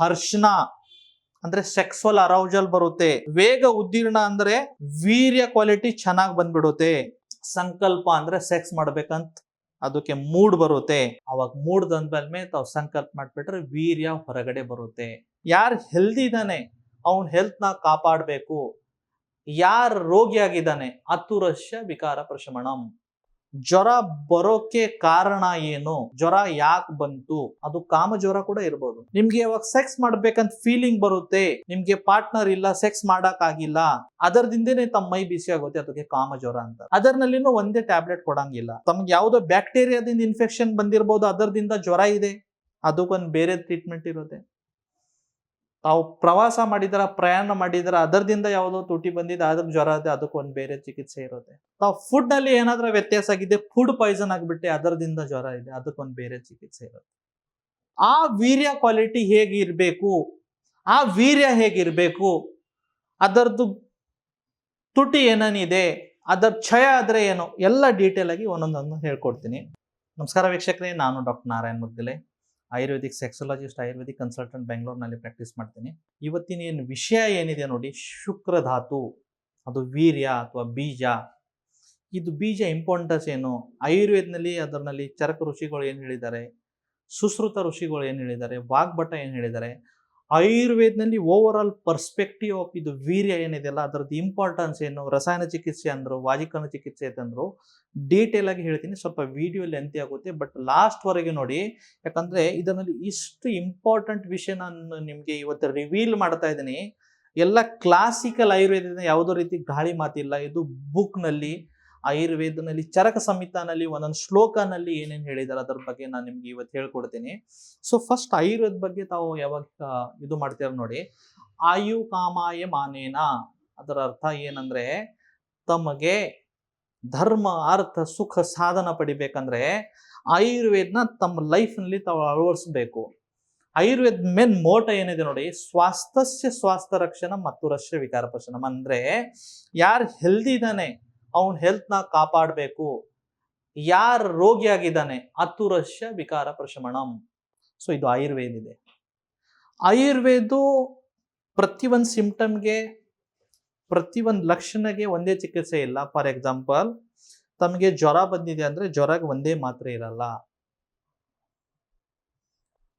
ಹರ್ಷಣ ಅಂದ್ರೆ ಸೆಕ್ಸುವಲ್ ಅರೌಜಲ್ ಬರುತ್ತೆ. ವೇಗ ಉದ್ದೀರ್ಣ ಅಂದ್ರೆ ವೀರ್ಯ ಕ್ವಾಲಿಟಿ ಚೆನ್ನಾಗಿ ಬಂದ್ಬಿಡುತ್ತೆ. ಸಂಕಲ್ಪ ಅಂದ್ರೆ ಸೆಕ್ಸ್ ಮಾಡ್ಬೇಕಂತ ಅದಕ್ಕೆ ಮೂಡ್ ಬರುತ್ತೆ. ಅವಾಗ ಮೂಡ್ ಬಂದ್ಮೇಲೆ ತಾವು ಸಂಕಲ್ಪ ಮಾಡ್ಬಿಟ್ರೆ ವೀರ್ಯ ಹೊರಗಡೆ ಬರುತ್ತೆ. ಯಾರು ಹೆಲ್ದಿ ಇದ್ದಾನೆ ಅವನ್ ಹೆಲ್ತ್ನ ಕಾಪಾಡಬೇಕು. ಯಾರು ರೋಗಿಯಾಗಿದ್ದಾನೆ, ಅತುರಶ್ಯ ವಿಕಾರ ಪ್ರಶಮಣಂ ಜ್ವರ ಬರೋಕೆ ಕಾರಣ ಏನು? ಜ್ವರ ಯಾಕೆ ಬಂತು? ಅದು ಕಾಮ ಜ್ವರ ಕೂಡ ಇರ್ಬೋದು. ನಿಮ್ಗೆ ಯಾವಾಗ ಸೆಕ್ಸ್ ಮಾಡ್ಬೇಕಂತ ಫೀಲಿಂಗ್ ಬರುತ್ತೆ, ನಿಮ್ಗೆ ಪಾರ್ಟ್ನರ್ ಇಲ್ಲ ಸೆಕ್ಸ್ ಮಾಡಕ್ ಆಗಿಲ್ಲ ಅದರದಿಂದನೇ ತಮ್ಮ ಮೈ ಬಿಸಿ ಆಗುತ್ತೆ, ಅದಕ್ಕೆ ಕಾಮ ಜ್ವರ ಅಂತ. ಅದರ್ನಲ್ಲಿನೂ ಒಂದೇ ಟ್ಯಾಬ್ಲೆಟ್ ಕೊಡಂಗಿಲ್ಲ. ತಮ್ಗೆ ಯಾವುದೋ ಬ್ಯಾಕ್ಟೀರಿಯಾದಿಂದ ಇನ್ಫೆಕ್ಷನ್ ಬಂದಿರ್ಬೋದು, ಅದರದಿಂದ ಜ್ವರ ಇದೆ. ಅದಕ್ಕೊಂದು ಬೇರೆ ಟ್ರೀಟ್ಮೆಂಟ್ ಇರುತ್ತೆ. ತಾವು ಪ್ರವಾಸ ಮಾಡಿದಾರ, ಪ್ರಯಾಣ ಮಾಡಿದಾರ, ಅದರದಿಂದ ಯಾವುದೋ ತುಟಿ ಬಂದಿದೆ ಅದಕ್ಕೆ ಜ್ವರ ಇದೆ ಅದಕ್ಕೊಂದು ಬೇರೆ ಚಿಕಿತ್ಸೆ ಇರುತ್ತೆ. ತಾವು ಫುಡ್ ಏನಾದರೂ ಏನಾದ್ರೂ ವ್ಯತ್ಯಾಸ ಆಗಿದೆ ಫುಡ್ ಪಾಯ್ಸನ್ ಆಗಿಬಿಟ್ಟೆ ಅದರದಿಂದ ಜ್ವರ ಇದೆ ಅದಕ್ಕೊಂದು ಬೇರೆ ಚಿಕಿತ್ಸೆ ಇರುತ್ತೆ. ಆ ವೀರ್ಯ ಕ್ವಾಲಿಟಿ ಹೇಗಿರಬೇಕು ಆ ವೀರ್ಯ ಹೇಗಿರಬೇಕು ಅದರದ್ದು ತುಟಿ ಏನೇನಿದೆ, ಅದರ ಕ್ಷಯ ಆದರೆ ಏನು, ಎಲ್ಲ ಡೀಟೇಲ್ ಆಗಿ ಒಂದೊಂದನ್ನು ಹೇಳ್ಕೊಡ್ತೀನಿ. ನಮಸ್ಕಾರ ವೀಕ್ಷಕರೇ, ನಾನು doctor Narayan Muddile ayurvedic sexologist, ayurvedic consultant ಬೆಂಗಳೂರಿನಲ್ಲಿ ಪ್ರಾಕ್ಟೀಸ್ ಮಾಡ್ತೀನಿ. ಇವತ್ತಿನ ಏನು ವಿಷಯ ಏನಿದೆ ನೋಡಿ ಶುಕ್ರಧಾತು ಅದು ವೀರ್ಯ ಅಥವಾ ಬೀಜ. ಇದು ಬೀಜ ಇಂಪಾರ್ಟೆನ್ಸ್ ಏನು? ಆಯುರ್ವೇದನಲ್ಲಿ ಅದರಲ್ಲಿ ಚರಕ ಋಷಿಗಳು ಏನು ಹೇಳಿದ್ದಾರೆ? ಸುಶ್ರುತ ಋಷಿಗಳು ಏನು ಹೇಳಿದ್ದಾರೆ? ವಾಗ್ಭಟ ಏನು ಹೇಳಿದ್ದಾರೆ? ಆಯುರ್ವೇದನಲ್ಲಿ ಓವರ್ ಆಲ್ ಪರ್ಸ್ಪೆಕ್ಟಿವ್ ಆಫ್ ಇದು ವೀರ್ಯ ಏನಿದೆಯಲ್ಲ, ಅದರದ್ದು ಇಂಪಾರ್ಟೆನ್ಸ್ ಏನು, ರಸಾಯನ ಚಿಕಿತ್ಸೆ ಅಂದರು ವಾಜಿಕರಣ ಚಿಕಿತ್ಸೆ ಅಂತಂದ್ರು ಡೀಟೇಲ್ ಆಗಿ ಹೇಳ್ತೀನಿ. ಸ್ವಲ್ಪ ವಿಡಿಯೋ ಲೆಂತಿ ಆಗುತ್ತೆ. ಬಟ್ ಲಾಸ್ಟ್ವರೆಗೆ ನೋಡಿ, ಯಾಕಂದ್ರೆ ಇದರಲ್ಲಿ ಇಷ್ಟು ಇಂಪಾರ್ಟೆಂಟ್ ವಿಷಯ ನಾನು ನಿಮಗೆ ಇವತ್ತು ರಿವೀಲ್ ಮಾಡ್ತಾ ಇದ್ದೀನಿ. ಎಲ್ಲ ಕ್ಲಾಸಿಕಲ್ ಆಯುರ್ವೇದದ ಯಾವುದೋ ರೀತಿ ಗಾಳಿ ಮಾತಿಲ್ಲ. ಇದು ಬುಕ್ನಲ್ಲಿ ಆಯುರ್ವೇದನಲ್ಲಿ ಚರಕ ಸಂಹಿತಾನಲ್ಲಿ ಒಂದೊಂದು ಶ್ಲೋಕನಲ್ಲಿ ಏನೇನು ಹೇಳಿದಾರೆ ಅದ್ರ ಬಗ್ಗೆ ನಾನು ನಿಮ್ಗೆ ಇವತ್ತು ಹೇಳ್ಕೊಡ್ತೀನಿ. ಸೊ ಫಸ್ಟ್ ಆಯುರ್ವೇದ ಬಗ್ಗೆ ತಾವು ಯಾವಾಗ ಇದು ಮಾಡ್ತೀರ ನೋಡಿ. ಆಯು ಕಾಮಾಯ ಮಾನೇನ. ಅದರ ಅರ್ಥ ಏನಂದ್ರೆ ತಮಗೆ ಧರ್ಮ, ಅರ್ಥ, ಸುಖ ಸಾಧನ ಪಡಿಬೇಕಂದ್ರೆ ಆಯುರ್ವೇದನ ತಮ್ಮ ಲೈಫ್ನಲ್ಲಿ ತಾವು ಅಳವಡಿಸ್ಬೇಕು. ಆಯುರ್ವೇದ ಮೇನ್ ಮೋಟ ಏನಿದೆ ನೋಡಿ ಸ್ವಾಸ್ಥ್ಯ ಸ್ವಾಸ್ಥ್ಯ ರಕ್ಷಣ ಮತ್ತು ರಶ್ಯ ವಿಕಾರ ಪ್ರಶನ ಅಂದ್ರೆ ಯಾರು ಹೆಲ್ದಿ ಇದ್ದಾನೆ ಅವನ್ ಹೆಲ್ತ್ನ ಕಾಪಾಡಬೇಕು. ಯಾರು ರೋಗಿಯಾಗಿದ್ದಾನೆ? ಅತುರಶ್ಯ ವಿಕಾರ ಪ್ರಶಮಣಂ ಸೊ ಇದು ಆಯುರ್ವೇದ ಇದೆ. ಆಯುರ್ವೇದ ಪ್ರತಿಯೊಂದು ಸಿಂಪ್ಟಮ್ಗೆ ಪ್ರತಿಯೊಂದು ಲಕ್ಷಣಗೆ ಒಂದೇ ಚಿಕಿತ್ಸೆ ಇಲ್ಲ. ಫಾರ್ ಎಕ್ಸಾಂಪಲ್ ತಮಗೆ ಜ್ವರ ಬಂದಿದೆ ಅಂದ್ರೆ ಜ್ವರಕ್ಕೆ ಒಂದೇ ಮಾತ್ರೆ ಇರಲ್ಲ.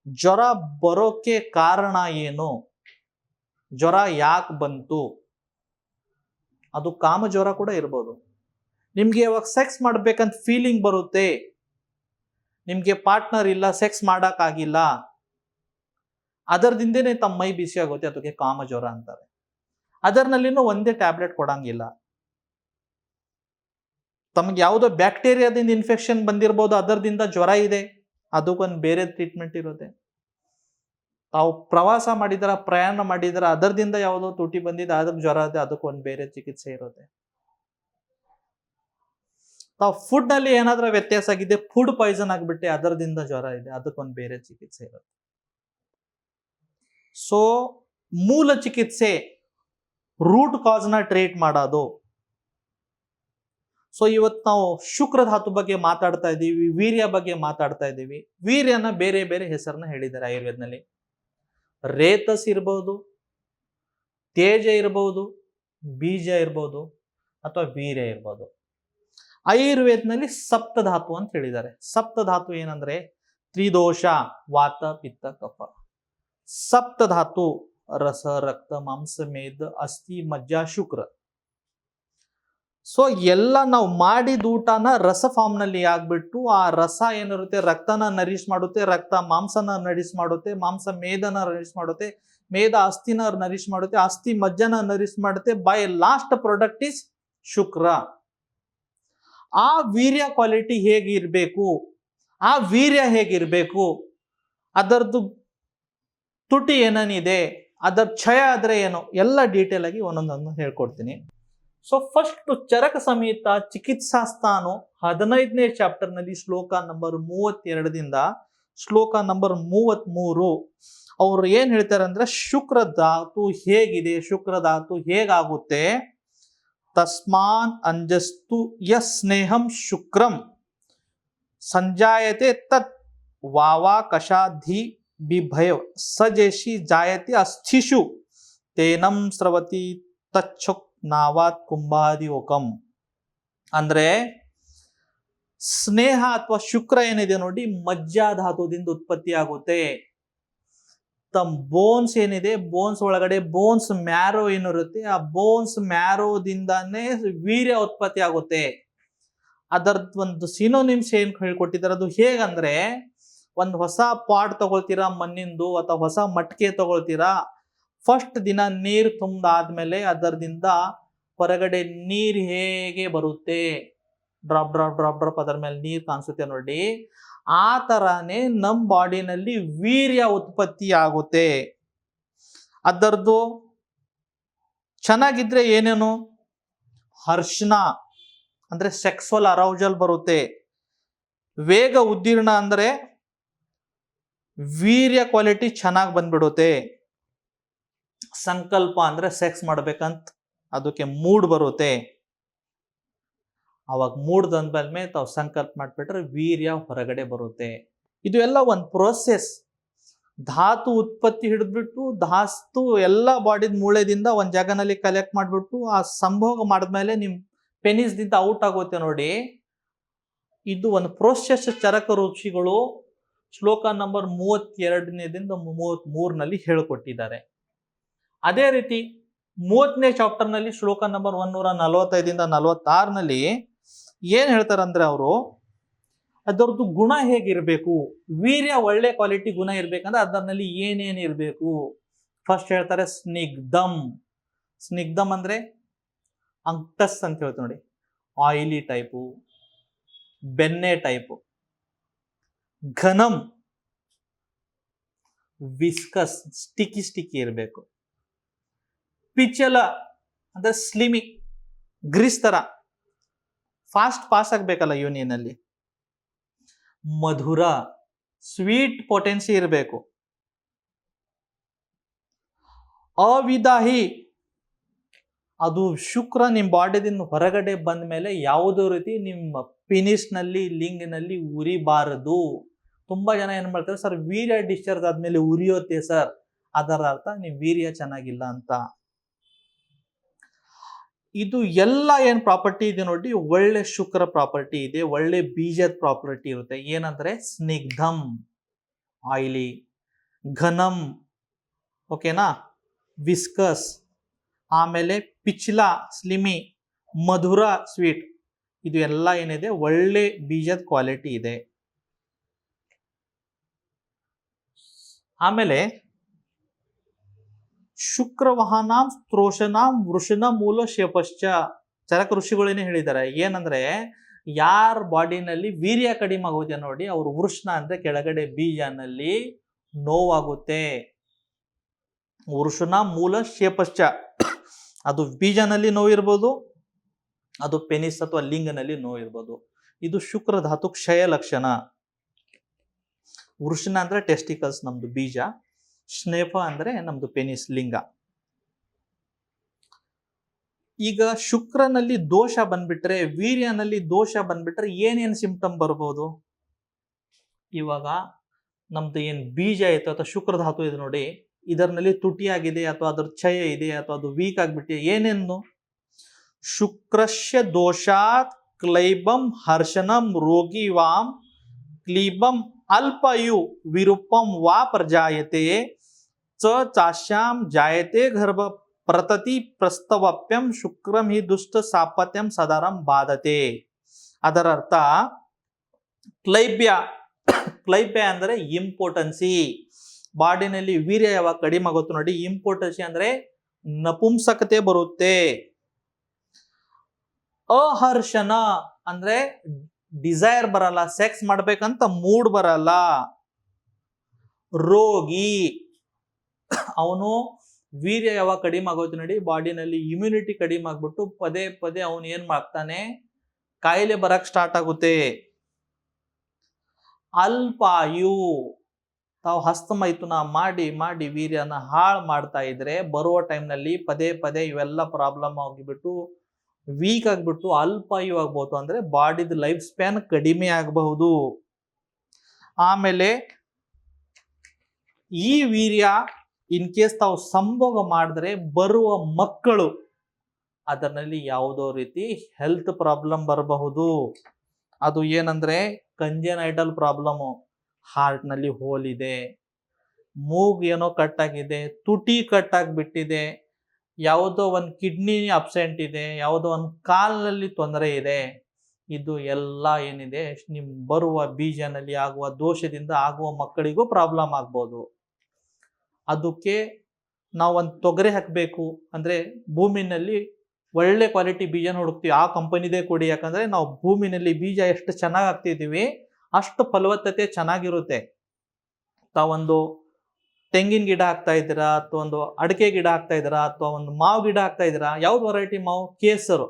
ಜ್ವರ ಬರೋಕೆ ಕಾರಣ ಏನು? ಜ್ವರ ಯಾಕೆ ಬಂತು? ಅದು ಕಾಮ ಜ್ವರ ಕೂಡ ಇರ್ಬೋದು. ನಿಮಗೆ ಯಾವಾಗ ಸೆಕ್ಸ್ ಮಾಡ್ಬೇಕಂತ ಫೀಲಿಂಗ್ ಬರುತ್ತೆ. ನಿಮಗೆ ಪಾರ್ಟ್ನರ್ ಇಲ್ಲ ಸೆಕ್ಸ್ ಮಾಡೋಕ್ಕಾಗಿಲ್ಲ ಅದರದಿಂದನೇ ತಮ್ಮ ಮೈ ಬಿಸಿ ಆಗುತ್ತೆ, ಅದಕ್ಕೆ ಕಾಮ ಜ್ವರ ಅಂತಾರೆ. ಅದರ್ನಲ್ಲಿನೂ ಒಂದೇ ಟ್ಯಾಬ್ಲೆಟ್ ಕೊಡಂಗಿಲ್ಲ. ತಮ್ಗೆ ಯಾವುದೋ ಬ್ಯಾಕ್ಟೀರಿಯಾದಿಂದ ಇನ್ಫೆಕ್ಷನ್ ಬಂದಿರ್ಬೋದು, ಅದರದಿಂದ ಜ್ವರ ಇದೆ. ಅದಕ್ಕೊಂದು ಬೇರೆ ಟ್ರೀಟ್ಮೆಂಟ್ ಇರುತ್ತೆ. ತಾವು ಪ್ರವಾಸ ಮಾಡಿದಾರ, ಪ್ರಯಾಣ ಮಾಡಿದಾರ, ಅದರದಿಂದ ಯಾವುದೋ ತುಟಿ ಬಂದಿದೆ ಅದಕ್ಕೆ ಜ್ವರ ಇದೆ ಅದಕ್ಕೊಂದು ಬೇರೆ ಚಿಕಿತ್ಸೆ ಇರುತ್ತೆ ತಾವು ಫುಡ್ ಏನಾದರೂ ಏನಾದ್ರೂ ವ್ಯತ್ಯಾಸ ಆಗಿದೆ ಫುಡ್ ಪಾಯ್ಸನ್ ಆಗಿಬಿಟ್ಟೆ ಅದರದಿಂದ ಜ್ವರ ಇದೆ ಅದಕ್ಕೊಂದು ಬೇರೆ ಚಿಕಿತ್ಸೆ ಇರುತ್ತೆ ಸೊ ಮೂಲ ಚಿಕಿತ್ಸೆ ರೂಟ್ ಕಾಸ್ನ ಟ್ರೀಟ್ ಮಾಡೋದು. ಸೊ ಇವತ್ತು ನಾವು ಶುಕ್ರ ಧಾತು ಬಗ್ಗೆ ಮಾತಾಡ್ತಾ ಇದ್ದೀವಿ ವೀರ್ಯ ಬಗ್ಗೆ ಮಾತಾಡ್ತಾ ಇದ್ದೀವಿ ವೀರ್ಯನ ಬೇರೆ ಬೇರೆ ಹೆಸರನ್ನ ಹೇಳಿದ್ದಾರೆ ಆಯುರ್ವೇದನಲ್ಲಿ. ರೇತಸ್ ಇರ್ಬೋದು, ತೇಜ ಇರ್ಬೋದು, ಬೀಜ ಇರ್ಬೋದು ಅಥವಾ ವೀರ್ಯ ಇರ್ಬೋದು. ಆಯುರ್ವೇದನಲ್ಲಿ ಸಪ್ತಧಾತು ಅಂತ ಹೇಳಿದ್ದಾರೆ. ಸಪ್ತಧಾತು ಏನಂದ್ರೆ ತ್ರಿದೋಷ, ವಾತ, ಪಿತ್ತ, ಕಫ. ಸಪ್ತಧಾತು ರಸ, ರಕ್ತ, ಮಾಂಸ, ಮೇದ, ಅಸ್ಥಿ, ಮಜ್ಜ, ಶುಕ್ರ. ಸೊ ಎಲ್ಲ ನಾವು ಮಾಡಿದ ಊಟನ ರಸ ಫಾರ್ಮ್ನಲ್ಲಿ ಆಗ್ಬಿಟ್ಟು ಆ ರಸ ಏನಿರುತ್ತೆ, ರಕ್ತನ ನರಿಶ್ ಮಾಡುತ್ತೆ, ರಕ್ತ ಮಾಂಸನ ನರಿಶ್ ಮಾಡುತ್ತೆ, ಮಾಂಸ ಮೇದನ ನರಿಶ್ ಮಾಡುತ್ತೆ, ಮೇದ ಅಸ್ಥಿನ ನರಿಶ್ ಮಾಡುತ್ತೆ ಅಸ್ಥಿ ಮಜ್ಜನ ನರಿಶ್ ಮಾಡುತ್ತೆ ಬೈ ಲಾಸ್ಟ್ ಪ್ರಾಡಕ್ಟ್ ಇಸ್ ಶುಕ್ರ. ಆ ವೀರ್ಯ ಕ್ವಾಲಿಟಿ ಹೇಗಿರಬೇಕು ಆ ವೀರ್ಯ ಹೇಗಿರಬೇಕು ಅದರದ್ದು ತುಟಿ ಏನೇನಿದೆ, ಅದರ ಕ್ಷಯ ಆದರೆ ಏನು? ಎಲ್ಲ ಡೀಟೇಲ್ ಆಗಿ ಒಂದೊಂದನ್ನು ಹೇಳ್ಕೊಡ್ತೀನಿ. ಸೊ ಫಸ್ಟ್ ಚರಕ ಸಮೇತ ಚಿಕಿತ್ಸಾಸ್ಥಾನು ಹದಿನೈದನೇ ಚಾಪ್ಟರ್ನಲ್ಲಿ ಶ್ಲೋಕ ನಂಬರ್ ಮೂವತ್ತೆರಡದಿಂದ ಶ್ಲೋಕ ನಂಬರ್ ಮೂವತ್ತ್ ಮೂರು ಅವ್ರು ಏನ್ ಹೇಳ್ತಾರೆ ಅಂದ್ರೆ ಶುಕ್ರ ಧಾತು ಹೇಗಿದೆ, ಶುಕ್ರ ಧಾತು ಹೇಗಾಗುತ್ತೆ? ತಸ್ಮಾನ್ ಅಂಜಸ್ತು ಯ ಸ್ನೇಹಂ ಶುಕ್ರಂ. ಸಂಜಾಯತೆ ತತ್ ವಾವಾ ಕಷಾಧಿ ಬಿಭಯ. ಸಜೇಶಿ ಜಾಯತಿ ಅಸ್ಥಿಷು. ತೇನಂ ಸ್ರವತಿ ತಚ್ಚುಕ್ ನಾವಾತ್ ಕುಂಭಾದಿ ಒಕಂ. ಅಂದ್ರೆ ಸ್ನೇಹ ಅಥವಾ ಶುಕ್ರ ಏನಿದೆ ನೋಡಿ ಮಜ್ಜಾಧಾತುದಿಂದ ಉತ್ಪತ್ತಿ ಆಗುತ್ತೆ ತಮ್ ಬೋನ್ಸ್ ಏನಿದೆ ಬೋನ್ಸ್ ಒಳಗಡೆ ಬೋನ್ಸ್ ಮ್ಯಾರೋ ಏನಿರುತ್ತೆ, ಆ ಬೋನ್ಸ್ ಮ್ಯಾರೋದಿಂದಾನೇ ವೀರ್ಯ ಉತ್ಪತ್ತಿ ಆಗುತ್ತೆ ಅದರದ್ದು ಒಂದು ಸಿನೋನಿಮ್ಸ್ ಏನ್ ಹೇಳ್ಕೊಟ್ಟಿದ್ದಾರೆ, ಅದು ಹೇಗಂದ್ರೆ, ಒಂದು ಹೊಸ ಪಾಟ್ ತಗೊಳ್ತೀರಾ ಮಣ್ಣಿಂದು, ಅಥವಾ ಹೊಸ ಮಟ್ಕೆ ತಗೊಳ್ತೀರಾ ಫಸ್ಟ್ ದಿನ ನೀರು ತುಂಬಾದ್ಮೇಲೆ ಅದರದಿಂದ ಹೊರಗಡೆ ನೀರು ಹೇಗೆ ಬರುತ್ತೆ? ಡ್ರಾಪ್ ಡ್ರಾಪ್ ಡ್ರಾಪ್ ಡ್ರಾಪ್ ಅದರ ಮೇಲೆ ನೀರು ಕಾಣಿಸುತ್ತೆ ನೋಡಿ. ಆ ಥರನೇ ನಮ್ಮ ಬಾಡಿನಲ್ಲಿ ವೀರ್ಯ ಉತ್ಪತ್ತಿ ಆಗುತ್ತೆ. ಅದರದ್ದು ಚೆನ್ನಾಗಿದ್ರೆ ಏನೇನು? ಹರ್ಷಣ, ಅಂದ್ರೆ ಸೆಕ್ಸುವಲ್ ಅರೌಜಲ್ ಬರುತ್ತೆ. ವೇಗ ಉದ್ದೀರ್ಣ ಅಂದ್ರೆ ವೀರ್ಯ ಕ್ವಾಲಿಟಿ ಚೆನ್ನಾಗಿ ಬಂದ್ಬಿಡುತ್ತೆ. ಸಂಕಲ್ಪ ಅಂದ್ರೆ ಸೆಕ್ಸ್ ಮಾಡ್ಬೇಕಂತ ಅದಕ್ಕೆ ಮೂಡ್ ಬರುತ್ತೆ. ಅವಾಗ ಮೂಡ್ ಮೇಲೆ ತಾವು ಸಂಕಲ್ಪ ಮಾಡಿಬಿಟ್ರೆ ವೀರ್ಯ ಹೊರಗಡೆ ಬರುತ್ತೆ. ಇದು ಎಲ್ಲ ಒಂದು ಪ್ರೋಸೆಸ್ ಧಾತು ಉತ್ಪತ್ತಿ ಹಿಡಿದ್ಬಿಟ್ಟು, ಧಾಸ್ತು ಎಲ್ಲ ಬಾಡಿದ ಮೂಳೆದಿಂದ ಒಂದು ಜಾಗನಲ್ಲಿ ಕಲೆಕ್ಟ್ ಮಾಡ್ಬಿಟ್ಟು, ಆ ಸಂಭೋಗ ಮಾಡಿದ್ಮೇಲೆ ನಿಮ್ಮ ಪೆನಿಸ್ದಿಂದ ಔಟ್ ಆಗುತ್ತೆ ನೋಡಿ. ಇದು ಒಂದು ಪ್ರೋಸೆಸ್ ಚರಕ ರುಚಿಗಳು ಶ್ಲೋಕ ನಂಬರ್ ಮೂವತ್ತೆರಡನೇದಿಂದ ಮೂವತ್ತ್ ಮೂರನಲ್ಲಿ ಹೇಳಿಕೊಟ್ಟಿದ್ದಾರೆ. ಅದೇ ರೀತಿ ಮೂವತ್ತನೇ ಚಾಪ್ಟರ್ನಲ್ಲಿ ಶ್ಲೋಕ ನಂಬರ್ ಒಂದೂರ ನಲವತ್ತೈದಿಂದ ನಲವತ್ತಾರನಲ್ಲಿ ಏನ್ ಹೇಳ್ತಾರಂದ್ರೆ ಅವರು, ಅದರದ್ದು ಗುಣ ಹೇಗಿರಬೇಕು? ವೀರ್ಯ, ಒಳ್ಳೆ ಕ್ವಾಲಿಟಿ ಗುಣ ಇರಬೇಕಂದ್ರೆ ಅದರಲ್ಲಿ ಏನೇನು ಇರಬೇಕು? ಫಸ್ಟ್ ಹೇಳ್ತಾರೆ ಸ್ನಿಗ್ಧಂ. ಸ್ನಿಗ್ಧಂ ಅಂದ್ರೆ ಅಂಕ್ಟಸ್ ಅಂತ ಹೇಳ್ತಾರೆ ನೋಡಿ. ಆಯಿಲಿ ಟೈಪು ಬೆನ್ನೆ ಟೈಪು ಘನಂ ವಿಸ್ಕಸ್ ಸ್ಟಿಕ್ಕಿ ಸ್ಟಿಕ್ಕಿ ಇರಬೇಕು. ಪಿಚಲ, ಅಂದ್ರೆ ಸ್ಲಿಮಿ, ಗ್ರೀಸ್ ಥರ ಫಾಸ್ಟ್ ಪಾಸ್ ಆಗಬೇಕಲ್ಲ ಯೂನಿಯನ್ ಅಲ್ಲಿ. ಮಧುರ ಸ್ವೀಟ್ ಪೊಟೆನ್ಸಿ ಇರಬೇಕು. ಅವಿದಾಹಿ, ಅದು ಶುಕ್ರ ನಿಮ್ಮ ಬಾಡಿದಿಂದ ಹೊರಗಡೆ ಬಂದ ಮೇಲೆ ಯಾವುದೋ ರೀತಿ ನಿಮ್ಮ ಪಿನಿಸ್ನಲ್ಲಿ ಲಿಂಗ್ನಲ್ಲಿ ಉರಿಬಾರದು. ತುಂಬಾ ಜನ ಏನು ಮಾಡ್ತಾರೆ, ಸರ್, ವೀರ್ಯ ಡಿಸ್ಚಾರ್ಜ್ ಆದ್ಮೇಲೆ ಉರಿಯುತ್ತೆ, ಸರ್. ಅದರ ಅರ್ಥ, ನೀವು ವೀರ್ಯ ಚೆನ್ನಾಗಿಲ್ಲ ಅಂತ. ಇದು ಎಲ್ಲ ಏನು ಪ್ರಾಪರ್ಟಿ ಇದೆ ನೋಡಿ, ಒಳ್ಳೆ ಶುಕ್ರ ಪ್ರಾಪರ್ಟಿ ಇದೆ, ಒಳ್ಳೆ ಬೀಜದ ಪ್ರಾಪರ್ಟಿ ಇರುತ್ತೆ. ಏನಂದ್ರೆ ಸ್ನಿಗ್ಧಂ, ಆಯಿಲಿ, ಘನಂ, ಓಕೆನಾ? ವಿಸ್ಕಸ್, ಆಮೇಲೆ ಪಿಚ್ಲ, ಸ್ಲಿಮಿ, ಮಧುರ ಸ್ವೀಟ್. ಇದು ಎಲ್ಲ ಏನಿದೆ, ಒಳ್ಳೆ ಬೀಜದ ಕ್ವಾಲಿಟಿ ಇದೆ. ಆಮೇಲೆ ಶುಕ್ರವಾಹನಾಂ ಸ್ತ್ರೋಷನಾಂ ವೃಷಣ ಮೂಲ ಶೇಪಶ್ಚ. ಚರಕ ಋಷಿಗಳೇನೆ ಹೇಳಿದ್ದಾರೆ, ಏನಂದ್ರೆ ಯಾರ ಬಾಡಿನಲ್ಲಿ ವೀರ್ಯ ಕಡಿಮೆ ಆಗುತ್ತೆ ನೋಡಿ, ಅವರು ವೃಷ್ಣ ಅಂದ್ರೆ ಕೆಳಗಡೆ ಬೀಜನಲ್ಲಿ ನೋವಾಗುತ್ತೆ. ವೃಷನ ಮೂಲ ಶೇಪಶ್ಚ. ಅದು ಬೀಜನಲ್ಲಿ ನೋವಿರ್ಬೋದು, ಅದು ಪೆನಿಸ್ ಅಥವಾ ಲಿಂಗನಲ್ಲಿ ನೋವಿರ್ಬೋದು. ಇದು ಶುಕ್ರ ಧಾತು ಕ್ಷಯ ಲಕ್ಷಣ. ವೃಷಣ ಅಂದ್ರೆ ಟೆಸ್ಟಿಕಲ್ಸ್ ನಮ್ದು ಬೀಜ. ಸ್ನೇಪ ಅಂದ್ರೆ ನಮ್ಮದು ಪೆನಿಸ್ ಲಿಂಗ. ಈಗ ಶುಕ್ರನಲ್ಲಿ ದೋಷ ಬಂದ್ಬಿಟ್ರೆ, ವೀರ್ಯನಲ್ಲಿ ದೋಷ ಬಂದ್ಬಿಟ್ರೆ ಏನೇನು ಸಿಂಪ್ಟಮ್ ಬರ್ಬೋದು? ಇವಾಗ ನಮ್ದು ಏನು ಬೀಜ ಇತ್ತು ಅಥವಾ ಶುಕ್ರ ಧಾತು ಇದೆ ನೋಡಿ ಇದರಲ್ಲಿ ತುಟಿಯಾಗಿದೆ ಅಥವಾ ಅದ್ರ ಕ್ಷಯ ಇದೆ ಅಥವಾ ಅದು ವೀಕ್ ಆಗಿಬಿಟ್ಟಿದೆ ಏನೇನು ಶುಕ್ರಶ್ಯ ದೋಷಾತ್ ಕ್ಲೈಬಂ ಹರ್ಷನಂ ರೋಗಿ ವಾಂ ಕ್ಲೀಬಂ ಅಲ್ಪಯು ವಿರೂಪಂ ವಾ ಪ್ರಜಾಯತೆ ಚ ಚಾಶ್ಯಾಂ ಜಾಯತೆ ಗರ್ಭ ಪ್ರತತಿ ಪ್ರಸ್ತವಪ್ಯಂ ಶುಕ್ರಂ ಹಿ ದುಷ್ಟ ಸಾಪತ್ಯಂ ಸದಾರಂ ಬಾಧತೆ ಅದರ ಅರ್ಥ ಕ್ಲೈಬ್ಯ ಕ್ಲೈಬ್ಯ ಅಂದ್ರೆ ಇಂಪಾರ್ಟೆನ್ಸಿ ಬಾಡಿನಲ್ಲಿ ವೀರ್ಯ ಯಾವಾಗ ಕಡಿಮೆ ಆಗುತ್ತೋ ನೋಡಿ ಇಂಪಾರ್ಟೆನ್ಸಿ ಅಂದ್ರೆ ನಪುಂಸಕತೆ ಬರುತ್ತೆ, ಅಹರ್ಷಣ ಅಂದ್ರೆ ಡಿಸೈರ್ ಬರಲ್ಲ ಸೆಕ್ಸ್ ಮಾಡ್ಬೇಕಂತ ಮೂಡ್ ಬರಲ್ಲ. ರೋಗಿ, ಅವನು ವೀರ್ಯ ಯಾವಾಗ ಕಡಿಮೆ ಆಗೋಯ್ತು ನೋಡಿ, ಬಾಡಿನಲ್ಲಿ ಇಮ್ಯುನಿಟಿ ಕಡಿಮೆ ಆಗ್ಬಿಟ್ಟು ಪದೇ ಪದೇ ಅವನು ಏನ್ ಮಾಡ್ತಾನೆ, ಕಾಯಿಲೆ ಬರಕ್ ಸ್ಟಾರ್ಟ್ ಆಗುತ್ತೆ. ಅಲ್ಪಾಯು ತಾವು ಹಸ್ತಮೈಥುನ ಮಾಡಿ ಮಾಡಿ ವೀರ್ಯನ ಹಾಳು ಮಾಡ್ತಾ ಇದ್ರೆ ಬರುವ ಟೈಮ್ನಲ್ಲಿ ಪದೇ ಪದೇ ಇವೆಲ್ಲ ಪ್ರಾಬ್ಲಮ್ ಆಗಿಬಿಟ್ಟು ವೀಕ್ ಆಗಿಬಿಟ್ಟು ಅಲ್ಪಾಯು ಆಗ್ಬೋದು ಅಂದ್ರೆ ಬಾಡಿದ ಲೈಫ್ ಸ್ಪ್ಯಾನ್ ಕಡಿಮೆ ಆಗಬಹುದು. ಆಮೇಲೆ ಈ ವೀರ್ಯ ಇನ್ ಕೇಸ್ ತಾವು ಸಂಭೋಗ ಮಾಡಿದ್ರೆ ಬರುವ ಮಕ್ಕಳು ಅದರಲ್ಲಿ ಯಾವುದೋ ರೀತಿ ಹೆಲ್ತ್ ಪ್ರಾಬ್ಲಮ್ ಬರಬಹುದು. ಅದು ಏನಂದ್ರೆ ಕಂಜೆನೈಟಲ್ ಪ್ರಾಬ್ಲಮ್ ಹಾರ್ಟ್ನಲ್ಲಿ ಹೋಲ್ ಇದೆ ಮೂಗ್ ಏನೋ ಕಟ್ ಆಗಿದೆ, ತುಟಿ ಕಟ್ ಆಗಿಬಿಟ್ಟಿದೆ. ಯಾವುದೋ ಒಂದು ಕಿಡ್ನಿ ಅಬ್ಸೆಂಟ್ ಇದೆ, ಯಾವುದೋ ಒಂದು ಕಾಲಿನಲ್ಲಿ ತೊಂದರೆ ಇದೆ, ಇದು ಎಲ್ಲ ಏನಿದೆ ನಿಮ್ಮ ಬರುವ ಬೀಜನಲ್ಲಿ ಆಗುವ ದೋಷದಿಂದ ಆಗುವ ಮಕ್ಕಳಿಗೂ ಪ್ರಾಬ್ಲಮ್ ಆಗ್ಬೋದು. ಅದಕ್ಕೆ ನಾವು ಒಂದು ತೊಗರೆ ಹಾಕಬೇಕು, ಅಂದರೆ ಭೂಮಿನಲ್ಲಿ ಒಳ್ಳೆ ಕ್ವಾಲಿಟಿ ಬೀಜನ ಹುಡುಕ್ತೀವಿ, ಆ ಕಂಪನಿದೇ ಕೊಡಿ, ಯಾಕಂದರೆ ನಾವು ಭೂಮಿನಲ್ಲಿ ಬೀಜ ಎಷ್ಟು ಚೆನ್ನಾಗಿ ಹಾಕ್ತಿದ್ದೀವಿ ಅಷ್ಟು ಫಲವತ್ತತೆ ಚೆನ್ನಾಗಿರುತ್ತೆ. ತಾವೊಂದು ತೆಂಗಿನ ಗಿಡ ಹಾಕ್ತಾ ಇದ್ದೀರಾ ಅಥವಾ ಒಂದು ಅಡಿಕೆ ಗಿಡ ಹಾಕ್ತಾ ಇದ್ದೀರಾ ಅಥವಾ ಒಂದು ಮಾವು ಗಿಡ ಹಾಕ್ತಾ ಇದ್ದೀರಾ? ಯಾವ್ದು ವೆರೈಟಿ ಮಾವು? ಕೇಸರು.